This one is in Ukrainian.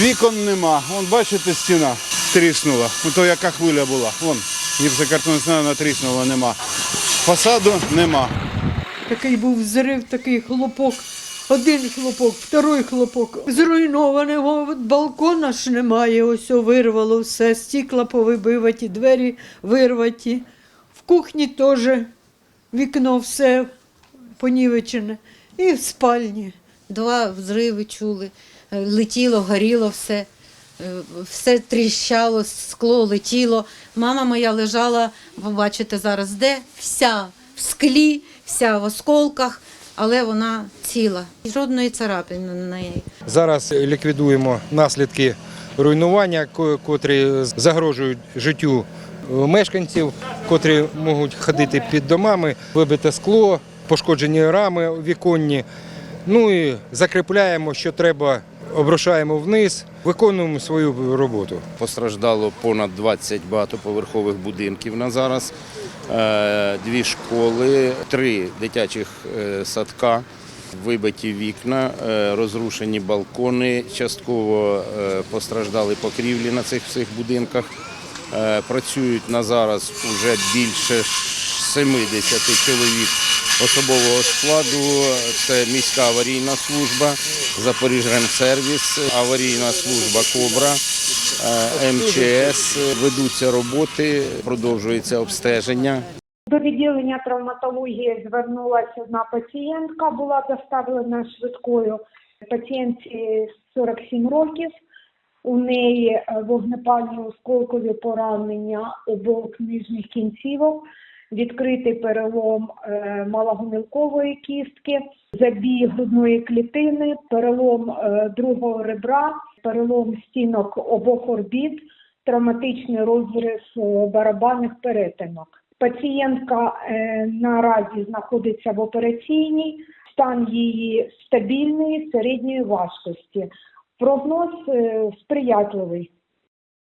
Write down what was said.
Вікон нема. Вон бачите, стіна тріснула. Ну, то яка хвиля була. Вон гіпсокартонна стіна натріснула, нема. Фасаду нема. Такий був взрив, такий хлопок. Один хлопок, второй хлопок. Зруйнованого от балкона ж немає. Ось вирвало все. Стікла повибиваті, двері вирваті. В кухні теж вікно все понівечене. І в спальні. Два взриви чули, е, летіло, горіло все, е, все тріщало, скло летіло. Мама моя лежала, ви бачите зараз, де вся в склі, вся в осколках, але вона ціла. Жодної царапини на неї. Зараз ліквідуємо наслідки руйнування, котрі загрожують життю е, мешканців, котрі можуть ходити під домами, вибите скло, пошкоджені рами віконні. Ну і закріпляємо, що треба, обрушаємо вниз, виконуємо свою роботу. Постраждало понад 20 багатоповерхових будинків на зараз, е, дві школи, три дитячих е, садка, вибиті вікна, е, розрушені балкони, частково постраждали покрівлі на цих всіх будинках. Працюють на зараз вже більше 70 чоловік особового складу. Це міська аварійна служба, Запоріжремсервіс, аварійна служба Кобра, е, МЧС. Ведуться роботи, продовжується обстеження. До відділення травматології звернулася одна пацієнтка, була доставлена швидкою. Пацієнтці 47 років. У неї е, вогнепальні осколкові поранення обох нижніх кінцівок, відкритий перелом е, малогомілкової кістки, забій грудної клітини, перелом е, другого ребра, перелом стінок обох орбіт, травматичний розрив е, барабанних перетинок. Пацієнтка е, наразі знаходиться в операційній, стан її стабільний середньої важкості. Прогноз сприятливий.